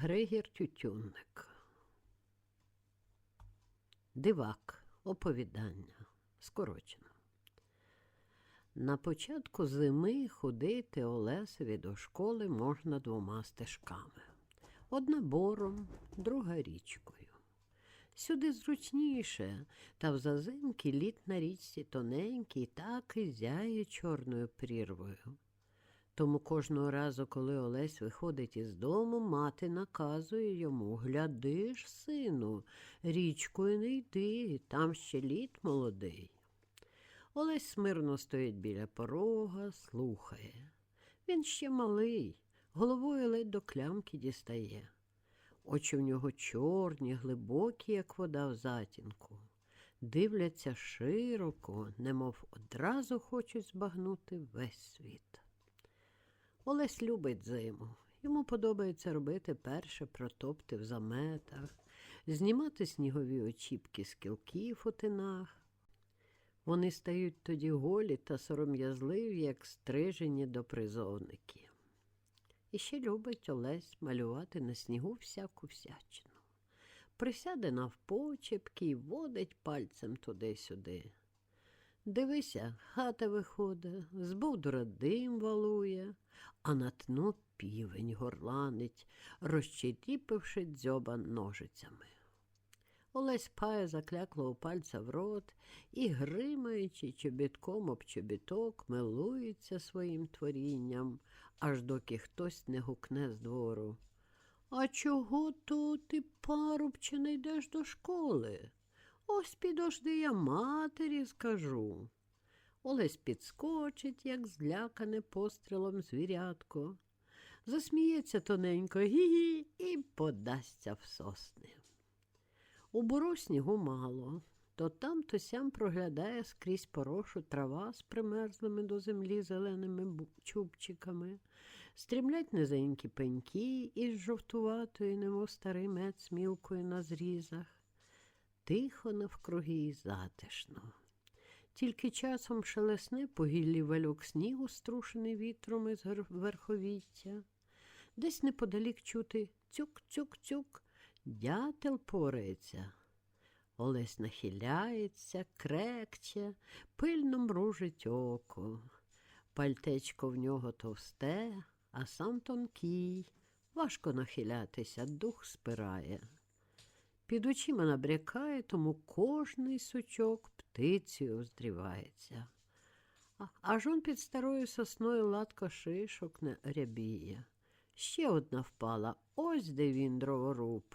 Григір Тютюнник. Дивак. Оповідання. Скорочено. На початку зими ходити Олесеві до школи можна двома стежками. Одна бором, друга річкою. Сюди зручніше, та в зазимки лід на річці тоненький, так і зяє чорною прірвою. Тому кожного разу, коли Олесь виходить із дому, мати наказує йому Гляди ж, сину, річкою не йди, там ще лід молодий. Олесь смирно стоїть біля порога, слухає. Він ще малий, головою ледь до клямки дістає. Очі в нього чорні, глибокі, як вода в затінку. Дивляться широко, немов одразу хочуть збагнути весь світ. Олесь любить зиму. Йому подобається робити перше протопти в заметах, знімати снігові очіпки з кілків у тинах. Вони стають тоді голі та сором'язливі, як стрижені до призовники. І ще любить Олесь малювати на снігу всяку всячину. Присяде навпочепки і водить пальцем туди-сюди. Дивися, хата виходить, з бовдура дим валує, а на тно півень горланить, розчеріпивши дзьоба ножицями. Олесь пає закляклого пальця в рот і, гримаючи чобітком об чобіток, милується своїм творінням, аж доки хтось не гукне з двору. А чого то ти, парубче, не йдеш до школи? Ось підожди я матері скажу. Олесь підскочить, як злякане пострілом звірятко, засміється тоненько гі-гі і подасться в сосни. У буру снігу мало, то там, то сям проглядає скрізь порошу трава з примерзлими до землі зеленими чубчиками, стрімлять низенькі пеньки із жовтуватою, немов старий мед мілкою на зрізах. Тихо навкруги і затишно. Тільки часом шелесне по гіллі валюк снігу, струшений вітром із верховіття. Десь неподалік чути цюк-цюк-цюк, дятел порається. Олесь нахиляється, крекче, пильно мружить око. Пальтечко в нього товсте, а сам тонкий. Важко нахилятися, дух спирає. Під очима набрякає, тому кожний сучок птицею здрівається. А- Аж он під старою сосною латка шишок не рябіє. Ще одна впала, ось де він дроворуб.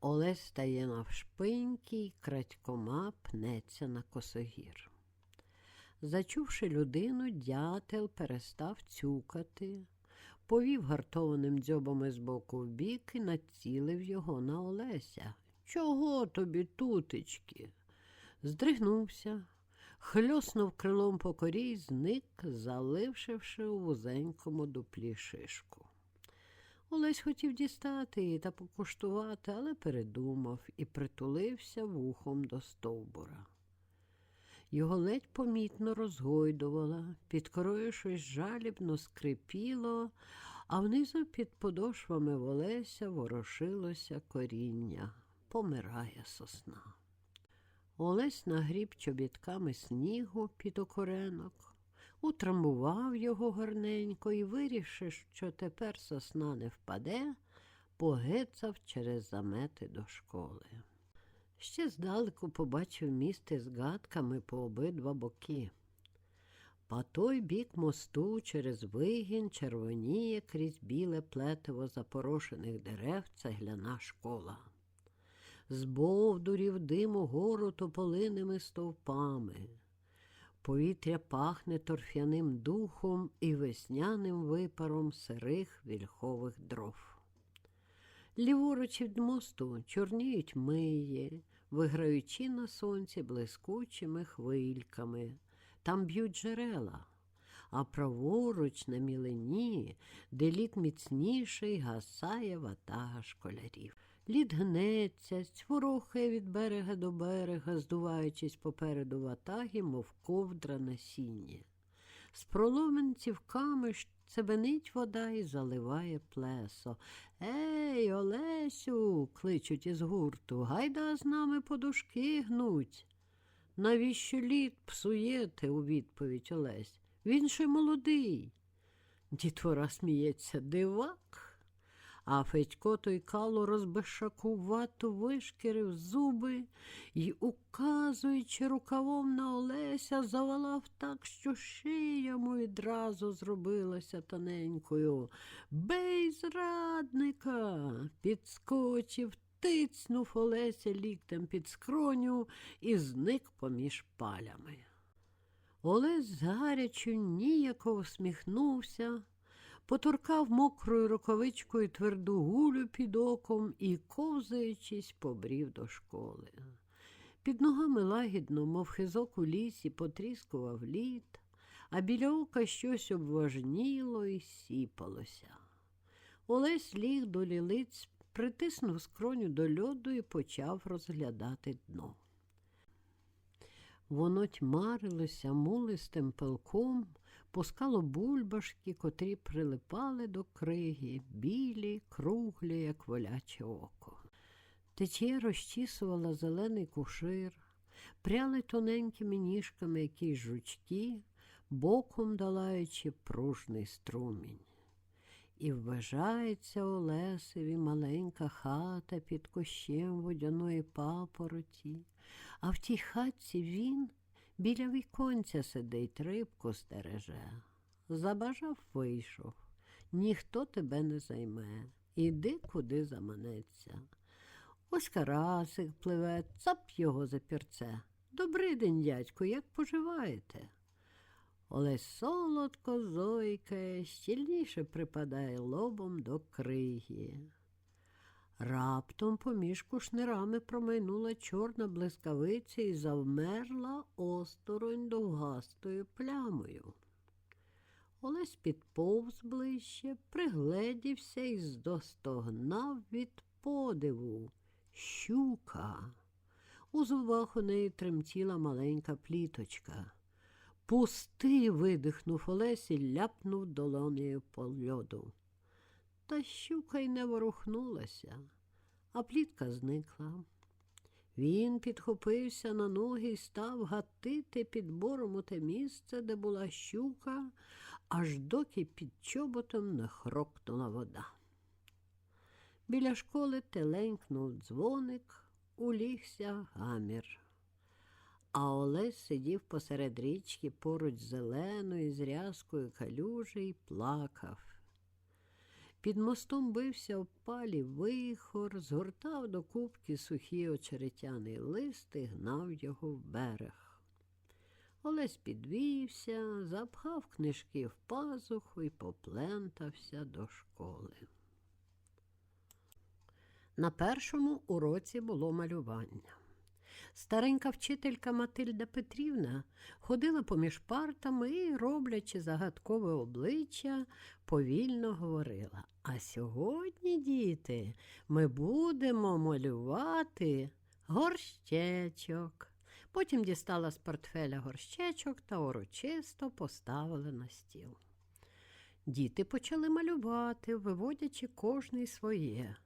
Олесь стає навшпиньки й крадькома пнеться на косогір. Зачувши людину, дятел перестав цюкати, повів гартованим дзьобами з боку в бік і націлив його на Олеся. Чого тобі, тутечки? Здригнувся, хльоснув крилом по корі й зник, залившивши у вузенькому дуплі шишку. Олесь хотів дістати її та покуштувати, але передумав і притулився вухом до стовбура. Його ледь помітно розгойдувала, під корою щось жалібно скрипіло, а внизу під подошвами Волеся ворошилося коріння. Помирає сосна. Олесь нагріб чобітками снігу під окоренок, утрамбував його гарненько і, вирішивши, що тепер сосна не впаде, погицав через замети до школи. Ще здалеку побачив місце з гадками по обидва боки. По той бік мосту через вигін червоніє крізь біле плетиво запорошених дерев цегляна школа. З бовдурів диму гору тополиними стовпами. Повітря пахне торф'яним духом і весняним випаром сирих вільхових дров. Ліворуч від мосту чорніють миї, виграючи на сонці блискучими хвильками. Там б'ють джерела, а праворуч на мілині, де лід міцніший, гасає ватага школярів. Лід гнеться, цворохає від берега до берега, здуваючись попереду ватаги, мов ковдра насіння. З проломенців камиш цебенить вода і заливає плесо. Ей, Олесю, кличуть із гурту, гайда з нами подушки гнуть. Навіщо лід псуєте, у відповідь Олесь. Він ще молодий. Дітвора сміється дивак. А Федько той кало розбешакувато вишкірив зуби й, указуючи рукавом на Олеся, завалав так, що шия йому відразу зробилася тоненькою. Бей зрадника! Підскочив, тицнув Олеся ліктем під скроню і зник поміж палями. Олесь згарячу ніяко всміхнувся, поторкав мокрою рукавичкою тверду гулю під оком і, ковзаючись, побрів до школи. Під ногами лагідно, мов хизок у лісі, потріскував лід, а біля ока щось обважніло і сіпалося. Олесь ліг до лілиць, притиснув скроню до льоду і почав розглядати дно. Воно тьмарилося мулистим пилком, пускало бульбашки, котрі прилипали до криги, білі, круглі, як воляче око. Течія розчісувала зелений кушир, пряли тоненькими ніжками якісь жучки, боком долаючи пружний струмінь. І вважається Олесеві маленька хата під кощем водяної папороті, а в тій хатці він біля віконця сидить, рибку стереже. Забажав вийшов, ніхто тебе не займе, іди куди заманеться. Ось карасик пливе, цап його за пірце. Добрий день, дядько, як поживаєте? Олесь солодко зойкає, щільніше припадає лобом до криги. Раптом поміж кушнирами промайнула чорна блискавиця і завмерла осторонь довгастою плямою. Олесь підповз ближче, пригледівся і здостогнав від подиву. Щука. У зубах у неї тремтіла маленька пліточка. Пусти. видихнув Олесь і ляпнув долонею по льоду. Та щука й не ворухнулася, а плітка зникла. Він підхопився на ноги і став гатити під бором у те місце, де була щука, аж доки під чоботом не хрокнула вода. Біля школи теленькнув дзвоник, улігся гамір. А Олесь сидів посеред річки поруч з зеленою з рязкою калюжі й плакав. Під мостом бився в палі вихор, згортав до кубки сухі очеретяний лист і гнав його в берег. Олесь підвівся, запхав книжки в пазуху і поплентався до школи. На першому уроці було малювання. Старенька вчителька Матильда Петрівна ходила поміж партами і, роблячи загадкове обличчя, повільно говорила. А сьогодні, діти, ми будемо малювати горщечок. Потім дістала з портфеля горщечок та урочисто поставила на стіл. Діти почали малювати, виводячи кожний своє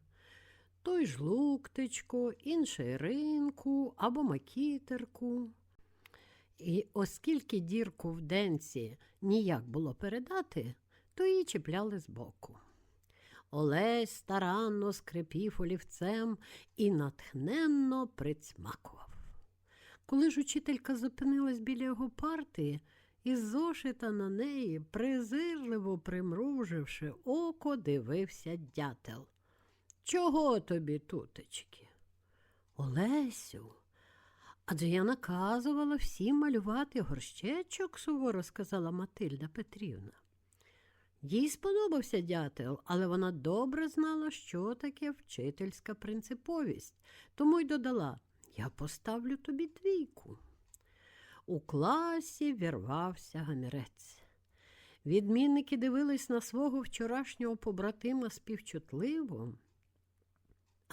той ж луктичко, інший ринку або макітерку. І оскільки дірку в денці ніяк було передати, то її чіпляли збоку. Олесь старанно скрипів олівцем і натхненно прицмакував. Коли ж учителька зупинилась біля його парти, із зошита на неї, презирливо примруживши око, дивився дятел. Чого тобі, тутечки? Олесю, адже я наказувала всім малювати горщечок, суворо сказала Матильда Петрівна. Їй сподобався дятел, але вона добре знала, що таке вчительська принциповість, тому й додала Я поставлю тобі двійку. У класі вірвався гамірець. Відмінники дивились на свого вчорашнього побратима співчутливо.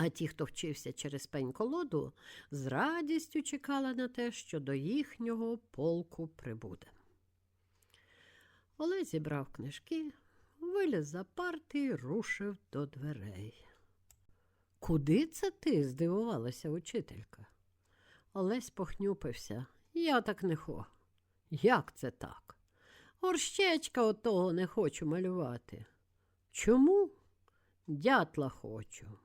А ті, хто вчився через пень колоду, з радістю чекали на те, що до їхнього полку прибуде. Олесь зібрав книжки, виліз за парти і рушив до дверей. Куди це ти? здивувалася учителька. Олесь похнюпився. Я так не хо. Як це так? Горщечка отого не хочу малювати. Чому? Дятла хочу.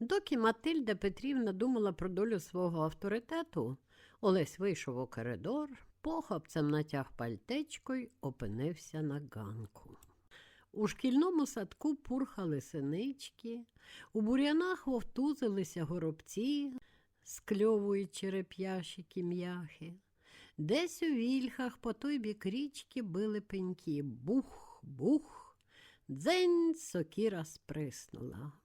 Доки Матильда Петрівна думала про долю свого авторитету, Олесь вийшов у коридор, похапцем натяг пальтечко й опинився на ганку. У шкільному садку пурхали синички, у бур'янах вовтузилися горобці, скльовують череп'яші кім'яхи. Десь у вільхах по той бік річки били пеньки. Бух, бух, дзень сокіра сприснула.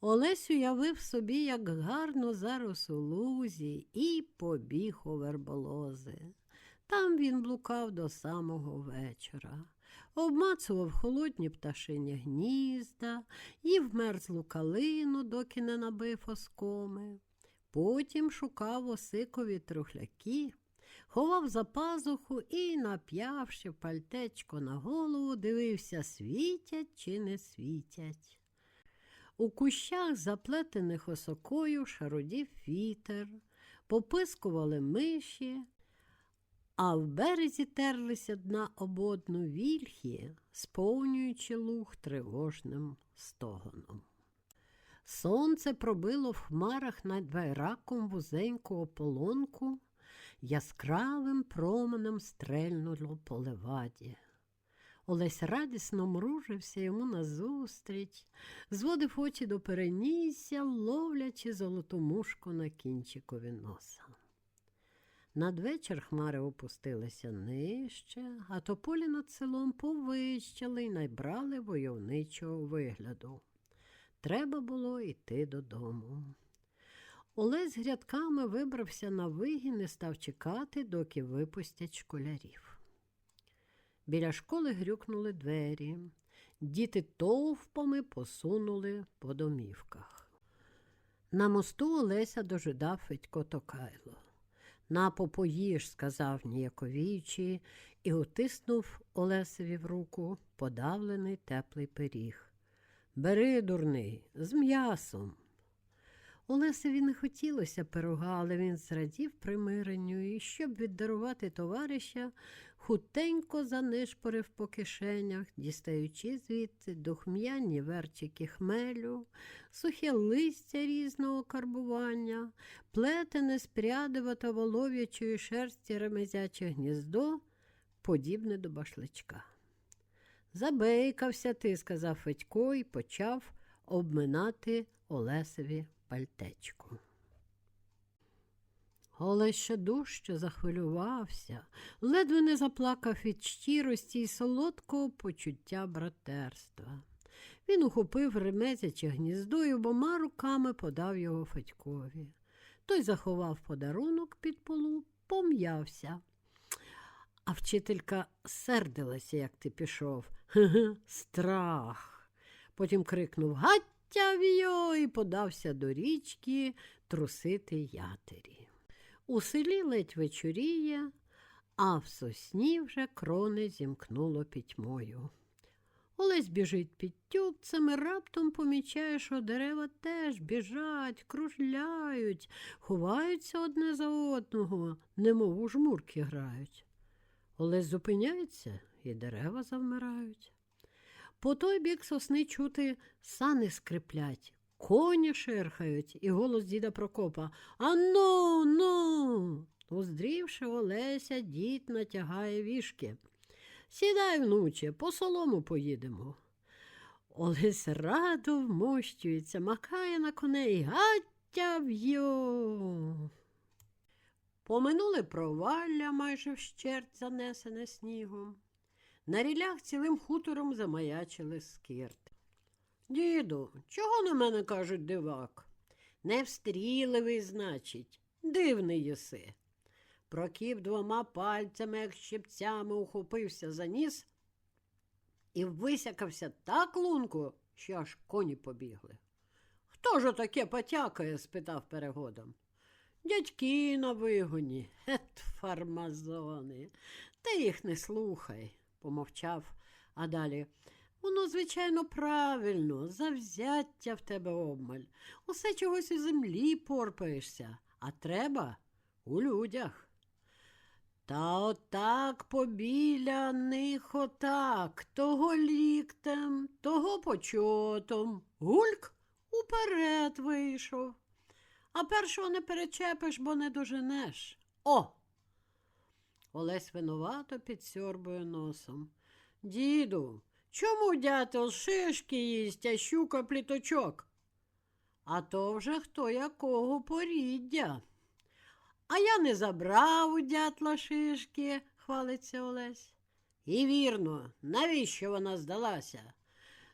Олесь уявив собі, як гарно зараз у лузі, і побіг у верболози. Там він блукав до самого вечора, обмацував холодні пташині гнізда, їв мерзлу калину, доки не набив оскоми. Потім шукав осикові трухляки, ховав за пазуху і, нап'явши пальтечко на голову, дивився, світять чи не світять. У кущах, заплетених осокою, шарудів вітер, попискували миші, а в березі терлися дна об одну вільхи, сповнюючи луг тривожним стогоном. Сонце пробило в хмарах над байраком вузеньку ополонку, яскравим променем стрельнуло по леваді. Олесь радісно мружився йому назустріч, зводив очі до перенісся, ловлячи золоту мушку на кінчикові носа. Надвечір хмари опустилися нижче, а тополі над селом повищали й найбрали войовничого вигляду. Треба було йти додому. Олесь грядками вибрався на вигін і став чекати, доки випустять школярів. Біля школи грюкнули двері. Діти товпами посунули по домівках. На мосту Олеся дожидав Федько Токайло. На попоїж, сказав ніяковіючи, і утиснув Олесеві в руку подавлений теплий пиріг. Бери, дурний, з м'ясом. Олесеві не хотілося пирога, але він зрадів примиренню і, щоб віддарувати товариша, хутенько занишпорив по кишенях, дістаючи звідти духм'яні верчики хмелю, сухе листя різного карбування, плетене з прядива та волов'ячої шерсті ремезяче гніздо, подібне до башличка. Забейкався ти, сказав Федько і почав обминати Олесеві пальтечко. Олесь ще дужче захвилювався, ледве не заплакав від щирості й солодкого почуття братерства. Він ухопив ремезяче гніздо і обома руками подав його Федькові. Той заховав подарунок під полу, пом'явся. А вчителька сердилася, як ти пішов. Страх. Потім крикнув Гаття війо і подався до річки трусити ятері. У селі ледь вечоріє, а в сосні вже крони зімкнуло пітьмою. Олесь біжить під тюбцем і раптом помічає, що дерева теж біжать, кружляють, ховаються одне за одного, немов у жмурки грають. Олесь зупиняється, і дерева завмирають. По той бік сосни чути сани скриплять, коні шерхають, і голос діда Прокопа Ану, ну. Уздрівши Олеся, дід натягає вішки. Сідай, внуче, по солому поїдемо. Олесь радо вмощується, макає на коней, гаття в'йо. Поминули провалля майже вщерть занесене снігом. На рілях цілим хутором замаячили скирти. Діду, чого на мене кажуть дивак? Невстріливий, значить, дивний єси. Прокіп двома пальцями, як щипцями, ухопився за ніс і висякався так лунко, що аж коні побігли. Хто ж таке потякає? спитав перегодом. Дядьки на вигоні, ет фармазони. Ти їх не слухай, помовчав, а далі. Воно, звичайно, правильно, завзяття в тебе обмаль. Усе чогось у землі порпаєшся, а треба у людях. Та отак побіля них отак, того ліктем, того почотом. Гульк уперед вийшов. А першого не перечепиш, бо не доженеш. О! Олесь винувато підсьорбує носом. Діду, чому дятел шишки їсть, а щука пліточок? А то вже хто якого поріддя. А я не забрав у дятла шишки, хвалиться Олесь. І вірно, навіщо вона здалася?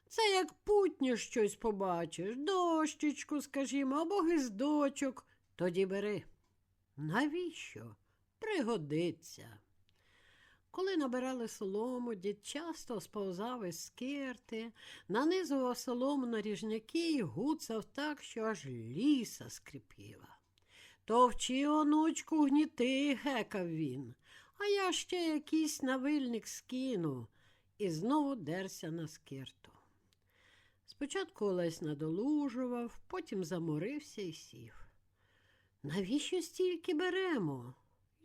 Це як путню щось побачиш, дощечку, скажімо, або гиздочок, тоді бери. Навіщо? Пригодиться. Коли набирали солому, дід часто сповзав із скирти, нанизував солому на ріжняки і гуцав так, що аж ліса скрипіла. Товчи, онучку, гніти, гекав він, а я ще якийсь навильник скину і знову дерся на скирту. Спочатку Олесь надолужував, потім заморився і сів. Навіщо стільки беремо?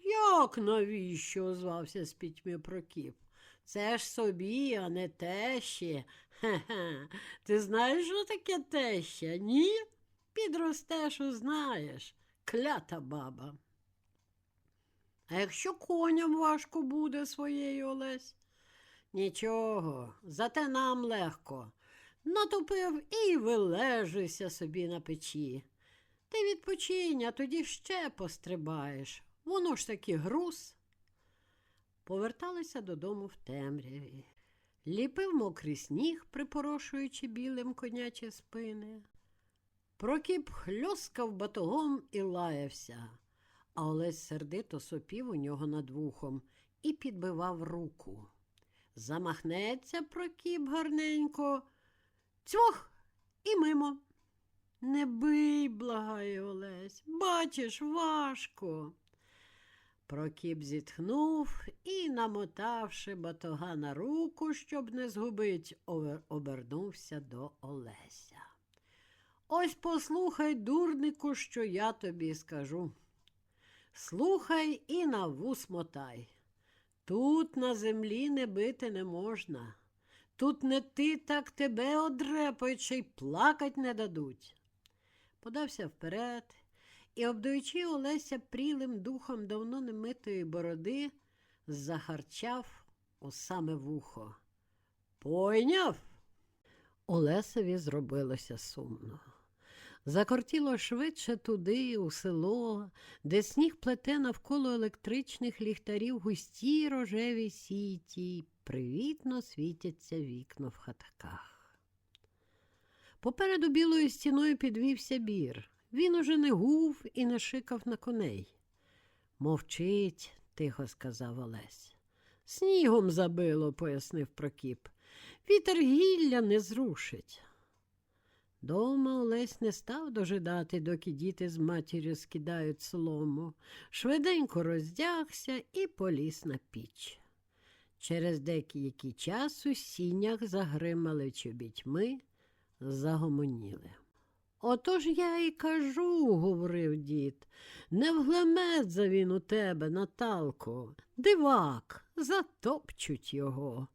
Як навіщо? озвався з пітьми Прокіп. Це ж собі, а не тещі. Хе-хе. Ти знаєш, що таке теща? Ні? Підростеш, узнаєш. Клята баба. А якщо коням важко буде своєю Олесь? Нічого, зате нам легко. Натопив і вилежуйся собі на печі. Ти відпочинь, а тоді ще пострибаєш. Воно ж таки груз. Поверталися додому в темряві. Ліпив мокрий сніг, припорошуючи білим конячі спини. Прокіп хльоскав батогом і лаявся, а Олесь сердито сопів у нього над вухом і підбивав руку. Замахнеться Прокіп гарненько, цьох і мимо. Не бий, благає Олесь, бачиш, важко. Прокіп зітхнув і, намотавши батога на руку, щоб не згубить, обернувся до Олеся. Ось послухай, дурнику, що я тобі скажу. Слухай і на вус мотай. Тут на землі не бити не можна. Тут не ти так тебе одрепають, ще й плакать не дадуть. Подався вперед і, обдаючи Олеся прілим духом давно немитої бороди, захарчав у саме вухо. Пойняв? Олесеві зробилося сумно. Закортіло швидше туди, у село, де сніг плете навколо електричних ліхтарів густі рожеві сіті, привітно світяться вікна в хатаках. Попереду білою стіною підвівся бір. Він уже не гув і не шикав на коней. Мовчить, тихо сказав Олесь. Снігом забило, пояснив Прокіп. Вітер гілля не зрушить. Дома Олесь не став дожидати, доки діти з матір'ю скидають солому. Швиденько роздягся і поліз на піч. Через деякий час у сінях загримали чобітьми, загомоніли. Отож я і кажу, говорив дід, не вглемедza він у тебе, Наталко, дивак, затопчуть його,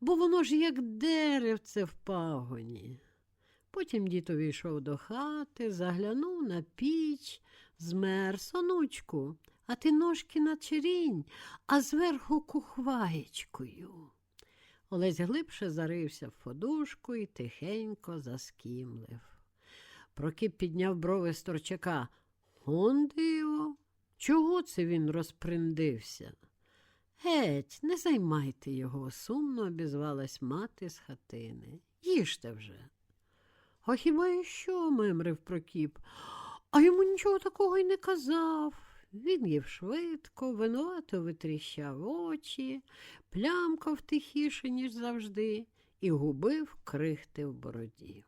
бо воно ж як деревце в пагоні. Потім дід увійшов до хати, заглянув на піч, змерз, онучку, а ти ножки на черінь, а зверху кухваєчкою. Олесь глибше зарився в подушку і тихенько заскімлив. Прокіп підняв брови з. Он диво, чого це він розприндився? Геть, не займайте його, сумно обізвалась мати з хатини. Їжте вже. А хіба і що? мимрив Прокіп. А йому нічого такого й не казав. Він їв швидко, винувато витріщав очі, плямкав тихіше, ніж завжди, і губив крихти в бороді.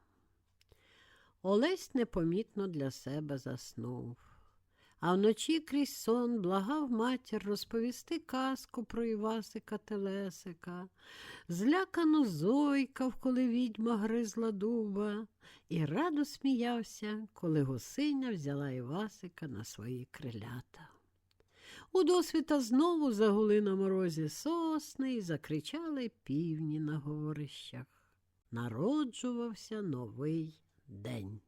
Олесь непомітно для себе заснув. а вночі крізь сон благав матір розповісти казку про Івасика Телесика, злякано зойкав, коли відьма гризла дуба, і радо сміявся, коли гусиня взяла Івасика на свої крилята. У досвіта знову загули на морозі сосни і закричали півні на горищах. Народжувався новий день.